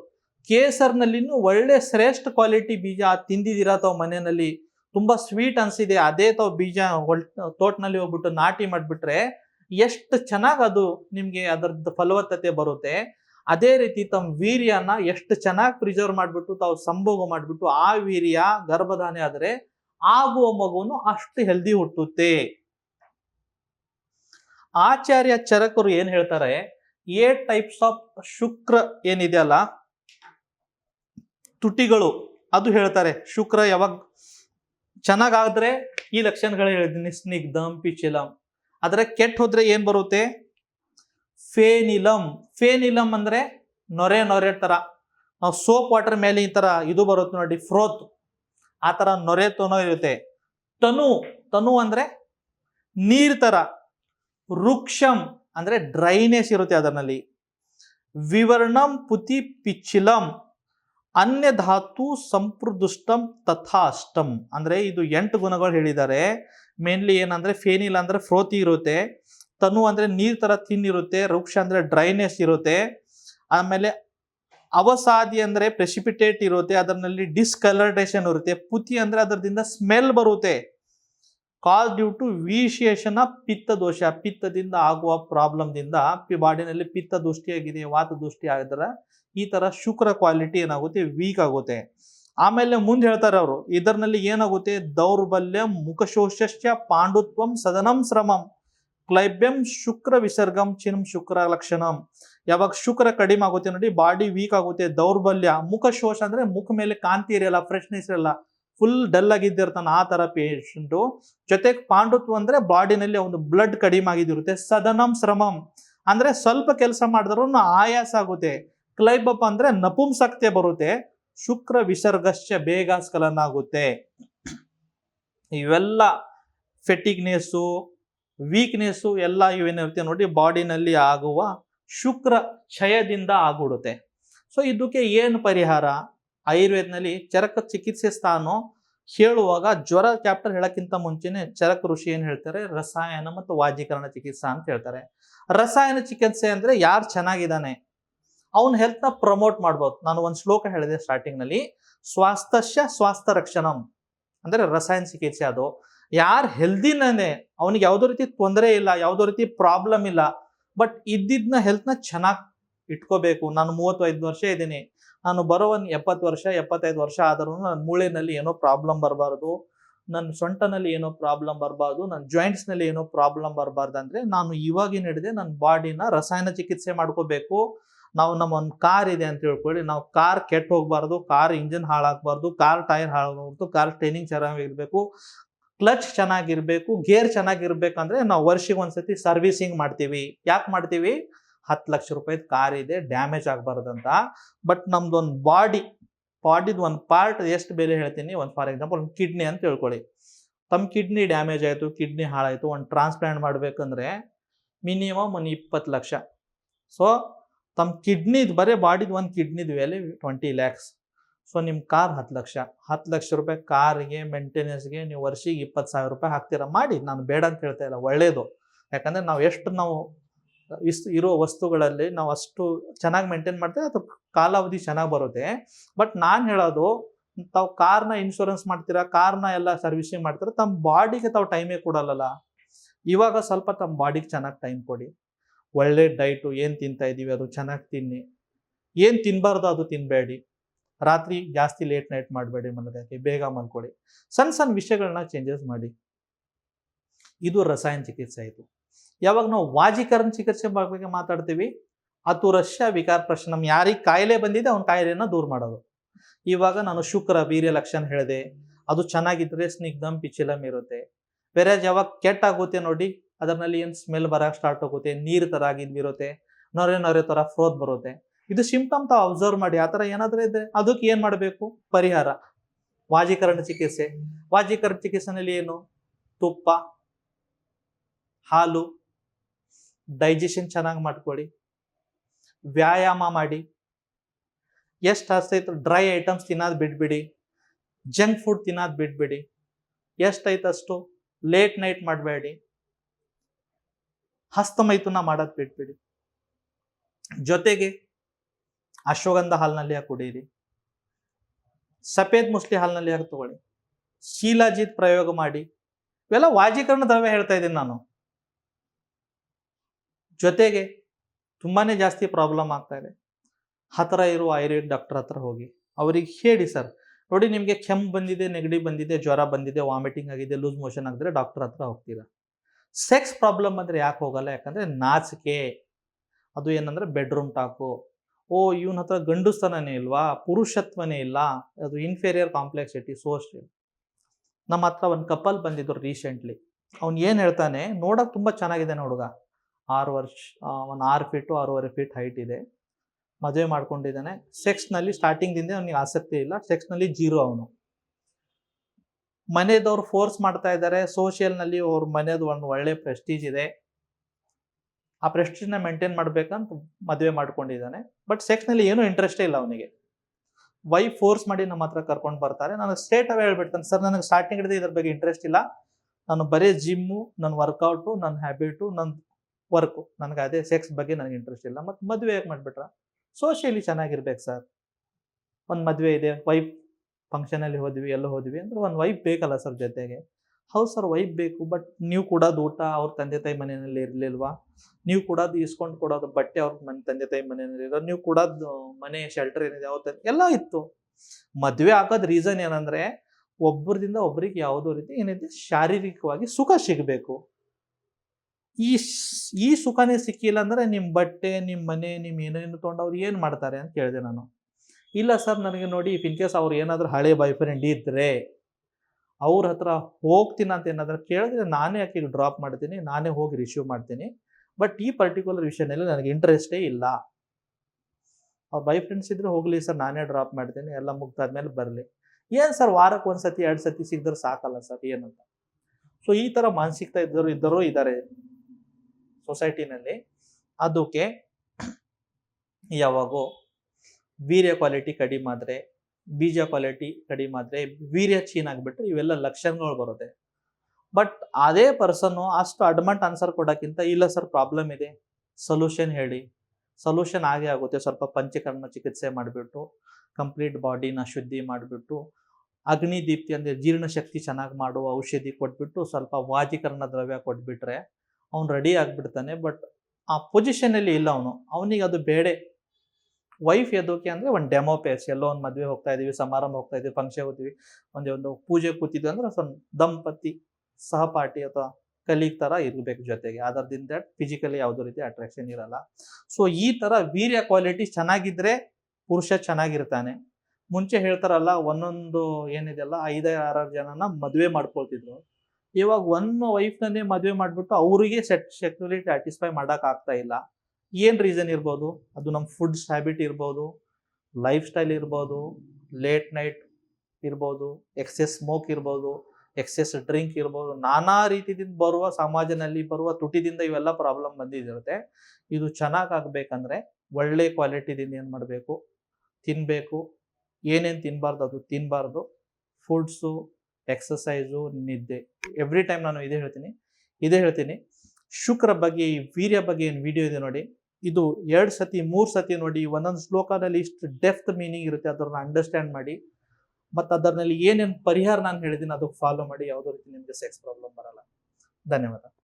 ಕೇಸರ್ನಲ್ಲಿನೂ ಒಳ್ಳೆ ಶ್ರೇಷ್ಠ ಕ್ವಾಲಿಟಿ ಬೀಜ ತಿಂದಿದ್ದೀರಾ ತಾವು ಮನೆಯಲ್ಲಿ ತುಂಬಾ ಸ್ವೀಟ್ ಅನ್ಸಿದೆ, ಅದೇ ತಾವು ಬೀಜ ತೋಟನಲ್ಲಿ ಹೋಗ್ಬಿಟ್ಟು ನಾಟಿ ಮಾಡಿಬಿಟ್ರೆ ಎಷ್ಟು ಚೆನ್ನಾಗಿ ಅದು ನಿಮಗೆ ಅದರದ್ದು ಫಲವತ್ತತೆ ಬರುತ್ತೆ. ಅದೇ ರೀತಿ ತಮ್ಮ ವೀರ್ಯನ ಎಷ್ಟು ಚೆನ್ನಾಗಿ ಪ್ರಿಸರ್ವ್ ಮಾಡಿಬಿಟ್ಟು ತಾವು ಸಂಭೋಗ ಮಾಡಿಬಿಟ್ಟು ಆ ವೀರ್ಯ ಗರ್ಭಧಾನೆ ಆದರೆ ಆಗುವ ಮಗುವನ್ನು ಅಷ್ಟು ಹೆಲ್ದಿ ಹುಟ್ಟುತ್ತೆ. ಆಚಾರ್ಯ ಚರಕರು ಏನ್ ಹೇಳ್ತಾರೆ? ಎ ಟೈಪ್ಸ್ ಆಫ್ ಶುಕ್ರ ಏನಿದೆಯಲ್ಲ ತುಟಿಗಳು, ಅದು ಹೇಳ್ತಾರೆ. ಶುಕ್ರ ಯಾವಾಗ ಚೆನ್ನಾಗಾದ್ರೆ ಈ ಲಕ್ಷಣಗಳು ಹೇಳಿದ್ದೀನಿ. ಸ್ನಿಗ್ಧಂ, ಪಿಚಿಲಂ. ಆದರೆ ಕೆಟ್ಟ ಹೋದ್ರೆ ಏನ್ ಬರುತ್ತೆ? ಫೇನಿಲಂ. ಫೇನಿಲಂ ಅಂದ್ರೆ ನೊರೆ ನೊರೆ ತರ. ನಾವು ಸೋಪ್ ವಾಟರ್ ಮೇಲೆ ಈ ತರ ಇದು ಬರುತ್ತೆ ನೋಡಿ ಫ್ರೋತ್ ಆ ತರ ನೊರೆ ತೊನೋ ಇರುತ್ತೆ. ತನು ತನು ಅಂದ್ರೆ ನೀರ್ ತರ. ವೃಕ್ಷಂ ಅಂದ್ರೆ ಡ್ರೈನೆಸ್ ಇರುತ್ತೆ ಅದರಲ್ಲಿ. ವಿವರ್ಣಂ ಪುತಿ ಪಿಚ್ಚಿಲಂ ಅನ್ಯ ಧಾತು ಸಂಪ್ರದುಷ್ಟಂ ತಥಾ ಅಷ್ಟಂ ಅಂದ್ರೆ ಇದು ಎಂಟು ಗುಣಗಳು ಹೇಳಿದ್ದಾರೆ. ಮೇನ್ಲಿ ಏನಂದ್ರೆ ಫೇನಿಲ್ ಅಂದ್ರೆ ಫ್ರೋತಿ ಇರುತ್ತೆ. ತನು ಅಂದ್ರೆ ನೀರು ತರ ತಿನ್ ಇರುತ್ತೆ. ವೃಕ್ಷ ಅಂದ್ರೆ ಡ್ರೈನೆಸ್ ಇರುತ್ತೆ. ಆಮೇಲೆ ಅವಸಾದಿ ಅಂದ್ರೆ ಪ್ರೆಸಿಪಿಟೇಟ್ ಇರುತ್ತೆ. ಅದರಲ್ಲಿ ಡಿಸ್ಕಲರ್ಡೇಷನ್ ಇರುತ್ತೆ. ಪುತಿ ಅಂದ್ರೆ ಅದರದಿಂದ ಸ್ಮೆಲ್ ಬರುತ್ತೆ. ಕಾಸ್ ಡ್ಯೂ ಟು ವಿಶೇಷನ ಪಿತ್ತ ದೋಷ ಪಿತ್ತದಿಂದ ಆಗುವ ಪ್ರಾಬ್ಲಮ್ದಿಂದ ಬಾಡಿನಲ್ಲಿ ಪಿತ್ತ ದೃಷ್ಟಿಯಾಗಿದೆ ವಾತ ದೃಷ್ಟಿ ಆಗಿದ್ರೆ ಈ ತರ ಶುಕ್ರ ಕ್ವಾಲಿಟಿ ಏನಾಗುತ್ತೆ? ವೀಕ್ ಆಗುತ್ತೆ. ಆಮೇಲೆ ಮುಂದೆ ಹೇಳ್ತಾರೆ ಅವರು ಇದರಲ್ಲಿ ಏನಾಗುತ್ತೆ? ದೌರ್ಬಲ್ಯ ಮುಖಶೋಷ್ಯ ಪಾಂಡುತ್ವಂ, ಸದನಂ, ಶ್ರಮಂ. ಕ್ಲೈಬ್ಯಂ, ಶುಕ್ರ ವಿಸರ್ಗಂ ಚಿನ್ ಶುಕ್ರ ಲಕ್ಷಣಂ. ಯಾವಾಗ ಶುಕ್ರ ಕಡಿಮೆ ಆಗುತ್ತೆ ನೋಡಿ, ಬಾಡಿ ವೀಕ್ ಆಗುತ್ತೆ. ದೌರ್ಬಲ್ಯ ಮುಖ ಶೋಷ ಅಂದ್ರೆ ಮುಖ ಮೇಲೆ ಕಾಂತಿ ಇರಲ್ಲ ಫ್ರೆಶ್ನೆಸ್ ಇರಲ್ಲ. ಫುಲ್ ಡಲ್ ಆಗಿದ್ದಿರ್ತಾನೆ ಆ ಥರ ಪೇಷಂಟು ಜೊತೆಗೆ ಪಾಂಡುತ್ವ ಅಂದ್ರೆ ಬಾಡಿನಲ್ಲಿ ಒಂದು ಬ್ಲಡ್ ಕಡಿಮೆ ಆಗಿದ್ದಿರುತ್ತೆ ಸದನಂ ಶ್ರಮಂ. ಅಂದ್ರೆ ಸ್ವಲ್ಪ ಕೆಲಸ ಮಾಡಿದ್ರೂ ಆಯಾಸ ಆಗುತ್ತೆ. ಕ್ಲೈಬಪ್ ಅಂದ್ರೆ ನಪುಂಸಕ್ತೆ ಬರುತ್ತೆ. ಶುಕ್ರ ವಿಸರ್ಗಶ್ಚ ಬೇಗ ಸ್ಕಲನ್ ಆಗುತ್ತೆ. ಇವೆಲ್ಲ ಫೆಟಿಗ್ನೆಸ್ಸು ವೀಕ್ನೆಸ್ಸು ಎಲ್ಲ ಇವೇನಿರುತ್ತೆ ನೋಡಿ ಬಾಡಿನಲ್ಲಿ ಆಗುವ ಶುಕ್ರ ಕ್ಷಯದಿಂದ ಆಗ್ಬಿಡುತ್ತೆ. ಸೊ ಇದಕ್ಕೆ ಏನು ಪರಿಹಾರ? ಆಯುರ್ವೇದನಲ್ಲಿ ಚರಕ ಚಿಕಿತ್ಸೆ ಸ್ಥಾನ ಹೇಳುವಾಗ ಜ್ವರ ಚಾಪ್ಟರ್ ಹೇಳಕ್ಕಿಂತ ಮುಂಚೆನೆ ಚರಕ ಋಷಿ ಏನ್ ಹೇಳ್ತಾರೆ? ರಸಾಯನ ಮತ್ತು ವಾಜೀಕರಣ ಚಿಕಿತ್ಸಾ ಅಂತ ಹೇಳ್ತಾರೆ. ರಸಾಯನ ಚಿಕಿತ್ಸೆ ಅಂದ್ರೆ ಯಾರು ಚೆನ್ನಾಗಿದ್ದಾನೆ? ಅವನ ಹೆಲ್ತ್ನ ಪ್ರಮೋಟ್ ಮಾಡ್ಬೋದು. ನಾನು ಒಂದು ಶ್ಲೋಕ ಹೇಳಿದೆ ಸ್ಟಾರ್ಟಿಂಗ್ನಲ್ಲಿ. ಸ್ವಾಸ್ಥ್ಯ ಸ್ವಾಸ್ಥ್ಯ ರಕ್ಷಣಂ. ಅಂದ್ರೆ ರಸಾಯನ ಚಿಕಿತ್ಸೆ ಅದು. ಯಾರು ಹೆಲ್ದಿನೇ ಅವನಿಗೆ ಯಾವುದೋ ರೀತಿ ತೊಂದರೆ ಇಲ್ಲ, ಯಾವುದೋ ರೀತಿ ಪ್ರಾಬ್ಲಮ್ ಇಲ್ಲ ಬಟ್ ಇದ್ದಿದ್ನ ಹೆಲ್ತ್ನ ಚೆನ್ನಾಗಿ ಇಟ್ಕೋಬೇಕು. ನಾನು ಮೂವತ್ತೈದು ವರ್ಷ ಇದ್ದೀನಿ. ನಾನು ಬರೋ ಒಂದು ಎಪ್ಪತ್ತು ವರ್ಷ, ಎಪ್ಪತ್ತೈದು ವರ್ಷ ಆದರೂ ನನ್ನ ಮೂಳೆನಲ್ಲಿ ಏನೋ ಪ್ರಾಬ್ಲಮ್ ಬರಬಾರ್ದು, ನನ್ನ ಸೊಂಟನಲ್ಲಿ ಏನೋ ಪ್ರಾಬ್ಲಮ್ ಬರಬಾರ್ದು, ನನ್ನ ಜಾಯಿಂಟ್ಸ್ನಲ್ಲಿ ಏನೋ ಪ್ರಾಬ್ಲಮ್ ಬರಬಾರ್ದು ಅಂದರೆ ನಾನು ಇವಾಗಿನ ಹಿಡಿದೆ ನನ್ನ ಬಾಡಿನ ರಸಾಯನ ಚಿಕಿತ್ಸೆ ಮಾಡ್ಕೋಬೇಕು. ನಾವು ನಮ್ಮ ಒಂದು ಕಾರ್ ಇದೆ ಅಂತ ಹೇಳ್ಕೊಳ್ಳಿ, ನಾವು ಕಾರ್ ಕೆಟ್ಟು ಹೋಗಬಾರ್ದು ಕಾರ್ ಇಂಜಿನ್ ಹಾಳಾಗಬಾರ್ದು ಕಾರ್ ಟೈರ್ ಹಾಳಾಗಬಾರ್ದು ಕಾರ್ ಟ್ರೈನಿಂಗ್ ಚೆನ್ನಾಗಿರ್ಬೇಕು ಕ್ಲಚ್ ಚೆನ್ನಾಗಿರ್ಬೇಕು ಗೇರ್ ಚೆನ್ನಾಗಿರ್ಬೇಕಂದ್ರೆ ನಾವು ವರ್ಷಕ್ಕೆ ಒಂದ್ಸತಿ ಸರ್ವಿಸಿಂಗ್ ಮಾಡ್ತೀವಿ. ಯಾಕೆ ಮಾಡ್ತೀವಿ? ಹತ್ತು ಲಕ್ಷ ರೂಪಾಯಿ ಕಾರ್ ಇದೆ, ಡ್ಯಾಮೇಜ್ ಆಗಬಾರ್ದಂತ. ಬಟ್ ನಮ್ದು ಒಂದು ಬಾಡಿ, ಬಾಡಿದ ಒಂದು ಪಾರ್ಟ್ ಎಷ್ಟು ಬೆಲೆ ಹೇಳ್ತೀನಿ, ಒಂದು ಫಾರ್ ಎಕ್ಸಾಂಪಲ್ ಒಂದು ಕಿಡ್ನಿ ಅಂತ ತಿಳ್ಕೊಳ್ಳಿ. ತಮ್ಮ ಕಿಡ್ನಿ ಡ್ಯಾಮೇಜ್ ಆಯಿತು, ಕಿಡ್ನಿ ಹಾಳಾಯಿತು, ಒಂದು ಟ್ರಾನ್ಸ್ಪ್ಲಾಂಟ್ ಮಾಡಬೇಕಂದ್ರೆ ಮಿನಿಮಮ್ ಒಂದು ಇಪ್ಪತ್ತು ಲಕ್ಷ. ಸೊ ತಮ್ಮ ಕಿಡ್ನಿದು, ಬರೀ ಬಾಡಿದ ಒಂದು ಕಿಡ್ನಿದು ವ್ಯಾಲ್ಯೂ ಟ್ವೆಂಟಿ ಲ್ಯಾಕ್ಸ್. ಸೊ ನಿಮ್ಮ ಕಾರ್ ಹತ್ತು ಲಕ್ಷ. ಹತ್ತು ಲಕ್ಷ ರೂಪಾಯಿ ಕಾರಿಗೆ, ಮೇಂಟೆನೆನ್ಸ್ಗೆ ನೀವು ವರ್ಷಿಗೆ ಇಪ್ಪತ್ತು ಸಾವಿರ ರೂಪಾಯಿ ಹಾಕ್ತೀರಾ? ಮಾಡಿ, ನಾನು ಬೇಡ ಅಂತ ಹೇಳ್ತಾ ಇಲ್ಲ, ಒಳ್ಳೇದು. ಯಾಕಂದರೆ ನಾವು ಎಷ್ಟು ನಾವು ಇಸ್ ಇರೋ ವಸ್ತುಗಳಲ್ಲಿ ನಾವು ಅಷ್ಟು ಚೆನ್ನಾಗಿ ಮೇಂಟೈನ್ ಮಾಡ್ತೇವೆ, ಅದು ಕಾಲಾವಧಿ ಚೆನ್ನಾಗಿ ಬರುತ್ತೆ. ಬಟ್ ನಾನು ಹೇಳೋದು, ತಾವು ಕಾರ್ನ ಇನ್ಶೂರೆನ್ಸ್ ಮಾಡ್ತೀರಾ, ಕಾರ್ನ ಎಲ್ಲ ಸರ್ವಿಸಿಂಗ್ ಮಾಡ್ತೀರಾ ತಮ್ಮ ಬಾಡಿಗೆ ತಾವು ಟೈಮೇ ಕೊಡಲ್ಲಲ್ಲ. ಇವಾಗ ಸ್ವಲ್ಪ ತಮ್ಮ ಬಾಡಿಗೆ ಚೆನ್ನಾಗಿ ಟೈಮ್ ಕೊಡಿ. ಒಳ್ಳೆ ಡೈಟು ಏನು ತಿಂತಾ ಇದ್ದೀವಿ ಅದು ಚೆನ್ನಾಗಿ ತಿನ್ನಿ. ಏನು ತಿನ್ನಬಾರ್ದು ಅದು ತಿನ್ನಬೇಡಿ ರಾತ್ರಿ ಜಾಸ್ತಿ ಲೇಟ್ ನೈಟ್ ಮಾಡಬೇಡಿ ಮಲಗಕ್ಕೆ, ಬೇಗ ಮಲ್ಕೊಳ್ಳಿ ಸಣ್ಣ ಸಣ್ಣ ವಿಷಯಗಳನ್ನ ಚೇಂಜಸ್ ಮಾಡಿ. ಇದು ರಸಾಯನ ಚಿಕಿತ್ಸೆ ಆಯಿತು ಯಾವಾಗ ನಾವು ವಾಜಿಕರಣ ಚಿಕಿತ್ಸೆ ಬಗ್ಗೆ ಮಾತಾಡ್ತೀವಿ? ಅತುರಶ್ಯ ವಿಕಾರ ಪ್ರಶ್ನೆ. ಯಾರಿಗೆ ಕಾಯಿಲೆ ಬಂದಿದೆ, ಅವ್ನ ಕಾಯಿಲೆಯನ್ನು ದೂರ ಮಾಡೋದು. ಇವಾಗ ನಾನು ಶುಕ್ರ ವೀರ್ಯ ಲಕ್ಷಣ ಹೇಳಿದೆ. ಅದು ಚೆನ್ನಾಗಿದ್ರೆ ಸ್ನಿಗ್ಧಮ್ ಪಿಚಿಲಮ್ ಇರುತ್ತೆ. ಬೇರೆ ಯಾವಾಗ ಕೆಟ್ಟಾಗುತ್ತೆ ನೋಡಿ ಅದರಲ್ಲಿ ಏನು ಸ್ಮೆಲ್ ಬರಕ್ಕೆ ಸ್ಟಾರ್ಟ್ ಆಗುತ್ತೆ ನೀರು ಥರ ಆಗಿದ್ಬಿರುತ್ತೆ ನೊರೆ ನೊರೆ ಥರ ಫ್ರೋತ್ ಬರುತ್ತೆ. ಇದು ಸಿಂಪ್ಟಮ್ ತಾವು ಅಬ್ಸರ್ವ್ ಮಾಡಿ, ಆ ಥರ ಏನಾದರೂ ಇದೆ ಅದಕ್ಕೆ ಏನು ಮಾಡಬೇಕು? ಪರಿಹಾರ. ವಾಜೀಕರಣ ಚಿಕಿತ್ಸೆ. ವಾಜೀಕರಣ ಚಿಕಿತ್ಸೆನಲ್ಲಿ ಏನು? ತುಪ್ಪ, ಹಾಲು ಡೈಜೆಷನ್ ಚೆನ್ನಾಗಿ ಮಾಡ್ಕೊಳ್ಳಿ ವ್ಯಾಯಾಮ ಮಾಡಿ. ಎಷ್ಟು ಹಸ್ತೈತೆ ಡ್ರೈ ಐಟಮ್ಸ್ ತಿನ್ನೋದು ಬಿಟ್ಬಿಡಿ. ಜಂಕ್ ಫುಡ್ ತಿನ್ನೋದು ಬಿಟ್ಬಿಡಿ. ಎಷ್ಟೈತೆ ಅಷ್ಟು ಲೇಟ್ ನೈಟ್ ಮಾಡಬೇಡಿ. ಹಸ್ತಮೈತುನ ಮಾಡೋದು ಬಿಟ್ಬಿಡಿ. ಜೊತೆಗೆ ಅಶ್ವಗಂಧ ಹಾಲಿನಲ್ಲಿ ಕುಡೀರಿ. ಸಫೇದ್ ಮುಸ್ಲಿ ಹಾಲಿನಲ್ಲಿ ಹಾಕಿ ತಗೊಳ್ಳಿ. ಶೀಲಾಜಿತ್ ಪ್ರಯೋಗ ಮಾಡಿ. ಇವೆಲ್ಲ ವಾಜೀಕರಣ ದ್ರವ್ಯ ಹೇಳ್ತಾ ಇದ್ದೀನಿ ನಾನು. ಜೊತೆಗೆ ತುಂಬಾ ಜಾಸ್ತಿ ಪ್ರಾಬ್ಲಮ್ ಆಗ್ತಾ ಇದೆ. ಹತ್ರ ಇರುವ ಆಯುರ್ವೇದ ಡಾಕ್ಟರ್ ಹತ್ರ ಹೋಗಿ, ಅವ್ರಿಗೆ ಹೇಳಿ ಸರ್ ನೋಡಿ ನಿಮಗೆ ಕೆಮ್ಮು ಬಂದಿದೆ, ನೆಗಡಿ ಬಂದಿದೆ, ಜ್ವರ ಬಂದಿದೆ ವಾಮಿಟಿಂಗ್ ಆಗಿದೆ ಲೂಸ್ ಮೋಷನ್ ಆಗಿದ್ರೆ ಡಾಕ್ಟರ್ ಹತ್ರ ಹೋಗ್ತೀರಾ? ಸೆಕ್ಸ್ ಪ್ರಾಬ್ಲಮ್ ಅಂದರೆ ಯಾಕೆ ಹೋಗಲ್ಲ? ಯಾಕಂದರೆ ನಾಚಿಕೆ. ಅದು ಏನಂದರೆ ಬೆಡ್ರೂಮ್ ಟಾಕು ಓ, ಇವನ ಹತ್ರ ಗಂಡುಸ್ತನನೇ ಇಲ್ವಾ? ಪುರುಷತ್ವನೇ ಇಲ್ಲ. ಅದು ಇನ್ಫೀರಿಯರ್ ಕಾಂಪ್ಲೆಕ್ಸಿಟಿ ಸೋಷಿಯಲ್ ನಮ್ಮ ಹತ್ರ ಒಂದು ಕಪಲ್ ಬಂದಿದ್ರು ರೀಸೆಂಟ್ಲಿ ಅವ್ನು ಏನು ಹೇಳ್ತಾನೆ? ನೋಡೋಕೆ ತುಂಬ ಚೆನ್ನಾಗಿದೆ ಹುಡುಗ. ಆರು ವರ್ಷ ಒಂದು ಆರು ಫೀಟು ಆರೂವರೆ ಫೀಟ್ ಹೈಟ್ ಇದೆ. ಮದುವೆ ಮಾಡ್ಕೊಂಡಿದ್ದಾನೆ. ಸೆಕ್ಸ್ನಲ್ಲಿ ಸ್ಟಾರ್ಟಿಂಗ್ದಿಂದ ಅವನಿಗೆ ಆಸಕ್ತಿ ಇಲ್ಲ. ಸೆಕ್ಸ್ನಲ್ಲಿ ಜೀರೋ ಅವನು. ಮನೆಯದವ್ರು ಫೋರ್ಸ್ ಮಾಡ್ತಾ ಇದ್ದಾರೆ. ಸೋಷಿಯಲ್ನಲ್ಲಿ ಅವ್ರ ಮನೆಯದು ಒಂದು ಒಳ್ಳೆ ಪ್ರೆಸ್ಟೀಜ್ ಇದೆ. ಆ ಪ್ರೆಸ್ಟೀಜ್ನ ಮೇಂಟೈನ್ ಮಾಡ್ಬೇಕಂತ ಮದುವೆ ಮಾಡ್ಕೊಂಡಿದ್ದಾನೆ. ಬಟ್ ಸೆಕ್ಸ್ನಲ್ಲಿ ಏನೂ ಇಂಟ್ರೆಸ್ಟೇ ಇಲ್ಲ ಅವನಿಗೆ. ವೈಫ್ ಫೋರ್ಸ್ ಮಾಡಿ ನಮ್ಮ ಹತ್ರ ಕರ್ಕೊಂಡು ಬರ್ತಾರೆ. ನಾನು ಸ್ಟೇಟ್ ಅವೇ ಹೇಳ್ಬಿಡ್ತಾನೆ, ಸರ್, ನನಗೆ ಸ್ಟಾರ್ಟಿಂಗ್ ಹಿಡಿದು ಇದ್ರ ಬಗ್ಗೆ ಇಂಟ್ರೆಸ್ಟ್ ಇಲ್ಲ. ನಾನು ಬರೀ ಜಿಮ್ಮು ನನ್ನ ವರ್ಕೌಟು ನನ್ನ ಹ್ಯಾಬಿಟು ನನ್ನ ವರ್ಕು. ನನಗೆ ಅದೇ ಸೆಕ್ಸ್ ಬಗ್ಗೆ ನನಗೆ ಇಂಟ್ರೆಸ್ಟ್ ಇಲ್ಲ. ಮತ್ತು ಮದುವೆ ಯಾಕೆ ಮಾಡಿಬಿಟ್ರ? ಸೋಷಿಯಲಿ ಚೆನ್ನಾಗಿರ್ಬೇಕು ಸರ್ ಒಂದು ಮದುವೆ ಇದೆ ವೈಫ್ ಫಂಕ್ಷನಲ್ಲಿ ಹೋದ್ವಿ, ಎಲ್ಲ ಹೋದ್ವಿ ಅಂದ್ರೆ ಒಂದು ವೈಫ್ ಬೇಕಲ್ಲ ಸರ್ ಜೊತೆಗೆ. ಹೌದು ಸರ್ ವೈಫ್ ಬೇಕು ಬಟ್ ನೀವು ಕೊಡೋದು ಊಟ ಅವ್ರ ತಂದೆ ತಾಯಿ ಮನೆಯಲ್ಲಿ ಇರಲಿಲ್ವಾ? ನೀವು ಕೊಡೋದು ಇಸ್ಕೊಂಡು ಕೊಡೋದು ಬಟ್ಟೆ ಅವ್ರ ಮನೆ, ತಂದೆ ತಾಯಿ ಮನೆಯಲ್ಲಿ ಇರೋದು, ನೀವು ಕೊಡೋದು ಮನೆ ಶೆಲ್ಟರ್ ಏನಿದೆ ಅವ್ರ ಎಲ್ಲ ಇತ್ತು. ಮದುವೆ ಆಗೋದು ರೀಸನ್ ಏನಂದ್ರೆ ಒಬ್ಬರದಿಂದ ಒಬ್ರಿಗೆ ಯಾವುದೋ ರೀತಿ ಏನಿದೆ ಶಾರೀರಿಕವಾಗಿ ಸುಖ ಸಿಗಬೇಕು. ಈ ಈ ಸುಖನೇ ಸಿಕ್ಕಿಲ್ಲ ಅಂದ್ರೆ ನಿಮ್ಮ ಬಟ್ಟೆ ನಿಮ್ಮ ಮನೆ ನಿಮ್ಮ ಏನೇನು ತೊಗೊಂಡು ಅವ್ರು ಏನು ಮಾಡ್ತಾರೆ ಅಂತ ಕೇಳಿದೆ ನಾನು. ಇಲ್ಲ ಸರ್, ನನಗೆ ನೋಡಿ ಇಫ್ ಇನ್ ಕೇಸ್ ಅವ್ರು ಏನಾದರೂ ಹಳೆ ಬಾಯ್ ಫ್ರೆಂಡ್ ಇದ್ದರೆ ಅವ್ರ ಹತ್ರ ಹೋಗ್ತೀನಿ ಅಂತ ಏನಾದರೂ ಕೇಳಿದ್ರೆ ನಾನೇ ಆಕೆಗೆ ಡ್ರಾಪ್ ಮಾಡ್ತೀನಿ, ನಾನೇ ಹೋಗಿ ರಿಸೀವ್ ಮಾಡ್ತೀನಿ. ಬಟ್ ಈ ಪರ್ಟಿಕ್ಯುಲರ್ ವಿಷಯದಲ್ಲಿ ನನಗೆ ಇಂಟ್ರೆಸ್ಟೇ ಇಲ್ಲ. ಅವ್ರ ಬೈ ಫ್ರೆಂಡ್ಸ್ ಇದ್ರೆ ಹೋಗಲಿ ಸರ್, ನಾನೇ ಡ್ರಾಪ್ ಮಾಡ್ತೀನಿ, ಎಲ್ಲ ಮುಗ್ದಾದ್ಮೇಲೆ ಬರಲಿ. ಏನು ಸರ್, ವಾರಕ್ಕೆ ಒಂದು ಸತಿ ಎರಡು ಸತಿ ಸಿಕ್ಕಿದ್ರೆ ಸಾಕಲ್ಲ ಸರ್, ಏನಂತ. ಸೊ ಈ ಥರ ಮಾನಸಿಕತೆ ಇದ್ದರು ಇದ್ದರೂ ಇದ್ದಾರೆ. ಸೊಸೈಟಿನಲ್ಲಿ, ಅದಕ್ಕೆ ಯಾವಾಗೋ ವೀರ್ಯ ಕ್ವಾಲಿಟಿ ಕಡಿಮೆ ಆದರೆ, ಬೀಜ ಕ್ವಾಲಿಟಿ ಕಡಿಮೆ ಆದರೆ, ವೀರ್ಯ ಚೀನ್ ಆಗಿಬಿಟ್ರೆ ಇವೆಲ್ಲ ಲಕ್ಷಣಗಳು ಬರುತ್ತೆ. ಬಟ್ ಅದೇ ಪರ್ಸನ್ನು ಅಷ್ಟು ಅಡ್ಮಂಟ್ ಆನ್ಸರ್ ಕೊಡೋಕ್ಕಿಂತ, ಇಲ್ಲ ಸರ್ ಪ್ರಾಬ್ಲಮ್ ಇದೆ ಸೊಲ್ಯೂಷನ್ ಹೇಳಿ. ಸೊಲ್ಯೂಷನ್ ಆಗೇ ಆಗುತ್ತೆ, ಸ್ವಲ್ಪ ಪಂಚಕರ್ಮ ಚಿಕಿತ್ಸೆ ಮಾಡಿಬಿಟ್ಟು ಕಂಪ್ಲೀಟ್ ಬಾಡಿನ ಶುದ್ಧಿ ಮಾಡಿಬಿಟ್ಟು, ಅಗ್ನಿ ದೀಪ್ತಿ ಅಂದರೆ ಜೀರ್ಣಶಕ್ತಿ ಚೆನ್ನಾಗಿ ಮಾಡುವ ಔಷಧಿ ಕೊಟ್ಬಿಟ್ಟು, ಸ್ವಲ್ಪ ವಾಜೀಕರಣ ದ್ರವ್ಯ ಕೊಟ್ಬಿಟ್ರೆ ಅವ್ನು ರೆಡಿ ಆಗಿಬಿಡ್ತಾನೆ ಬಟ್ ಆ ಪೊಸಿಷನಲ್ಲಿ ಇಲ್ಲ ಅವನು. ಅವನಿಗೆ ಅದು ಬೇಡ. ವೈಫ್ ಎದೋಕೆ ಅಂದರೆ ಒಂದು ಡೆಮೋ ಪೇಸ್ ಎಲ್ಲೋ ಒಂದು ಮದುವೆ ಹೋಗ್ತಾ ಇದ್ದೀವಿ ಸಮಾರಂಭ ಹೋಗ್ತಾ ಇದ್ದೀವಿ ಫಂಕ್ಷನ್ ಹೋಗ್ತೀವಿ. ಒಂದೇ ಒಂದು ಪೂಜೆ ಕೂತಿದ್ವಿ ಅಂದ್ರೆ ಸ್ವಲ್ಪ ದಂಪತಿ ಸಹಪಾಠಿ ಅಥವಾ ಕಲೀಗ್ ಥರ ಇರಬೇಕು ಜೊತೆಗೆ. ಅದರದಿಂದ ಫಿಸಿಕಲಿ ಯಾವುದೋ ರೀತಿ ಅಟ್ರಾಕ್ಷನ್ ಇರಲ್ಲ. ಸೊ ಈ ಥರ ವೀರ್ಯ ಕ್ವಾಲಿಟಿ ಚೆನ್ನಾಗಿದ್ರೆ ಪುರುಷ ಚೆನ್ನಾಗಿರ್ತಾನೆ. ಮುಂಚೆ ಹೇಳ್ತಾರಲ್ಲ, ಒಂದೊಂದು ಏನಿದೆಯಲ್ಲ ಐದಾರು ಆರಾರು ಜನನ ಮದುವೆ ಮಾಡ್ಕೊಳ್ತಿದ್ರು. ಇವಾಗ ಒಂದು ವೈಫ್ನನ್ನೇ ಮದುವೆ ಮಾಡಿಬಿಟ್ಟು ಅವರಿಗೆ ಸೆಟ್ ಸೆಕ್ಯುಲಿ ಸ್ಯಾಟಿಸ್ಫೈ ಮಾಡೋಕೆ ಆಗ್ತಾ ಇಲ್ಲ. ಏನು ರೀಸನ್ ಇರ್ಬೋದು? ಅದು ನಮ್ಮ ಫುಡ್ಸ್ ಹ್ಯಾಬಿಟ್ ಇರ್ಬೋದು ಲೈಫ್ ಸ್ಟೈಲ್ ಇರ್ಬೋದು ಲೇಟ್ ನೈಟ್ ಇರ್ಬೋದು ಎಕ್ಸೆಸ್ ಸ್ಮೋಕ್ ಇರ್ಬೋದು ಎಕ್ಸೆಸ್ ಡ್ರಿಂಕ್ ಇರ್ಬೋದು, ನಾನಾ ರೀತಿಯಿಂದ ಬರುವ ಸಮಾಜದಲ್ಲಿ ಬರುವ ತುಟಿದಿಂದ ಇವೆಲ್ಲ ಪ್ರಾಬ್ಲಮ್ ಬಂದಿದ್ದಿರುತ್ತೆ ಇದು ಚೆನ್ನಾಗಿ ಆಗ್ಬೇಕಂದ್ರೆ ಒಳ್ಳೆ ಕ್ವಾಲಿಟಿದಿಂದ ಏನು ಮಾಡಬೇಕು? ತಿನ್ನಬೇಕು ಏನೇನು ತಿನ್ನಬಾರ್ದು ಅದು ತಿನ್ನಬಾರ್ದು ಫುಡ್ಸು ಎಕ್ಸಸೈಸು ನಿದ್ದೆ. ಎವ್ರಿ ಟೈಮ್ ನಾನು ಇದೇ ಹೇಳ್ತೀನಿ ಇದೇ ಹೇಳ್ತೀನಿ. ಶುಕ್ರ ಬಗ್ಗೆ ಈ ವೀರ್ಯ ಬಗ್ಗೆ ಏನು ವಿಡಿಯೋ ಇದೆ ನೋಡಿ. ಇದು ಎರಡು ಸತಿ, ಮೂರು ಸತಿ ನೋಡಿ, ಒಂದೊಂದು ಶ್ಲೋಕದಲ್ಲಿ ಇಷ್ಟು ಡೆಫ್ತ್ ಮೀನಿಂಗ್ ಇರುತ್ತೆ, ಅದನ್ನ ಅಂಡರ್ಸ್ಟ್ಯಾಂಡ್ ಮಾಡಿ. ಮತ್ತು ಅದರಲ್ಲಿ ಏನೇನು ಪರಿಹಾರ ನಾನು ಹೇಳಿದ್ದೀನಿ ಅದಕ್ಕೆ ಫಾಲೋ ಮಾಡಿ. ಯಾವುದೋ ರೀತಿ ನಿಮಗೆ ಸೆಕ್ಸ್ ಪ್ರಾಬ್ಲಮ್ ಬರಲ್ಲ. ಧನ್ಯವಾದ.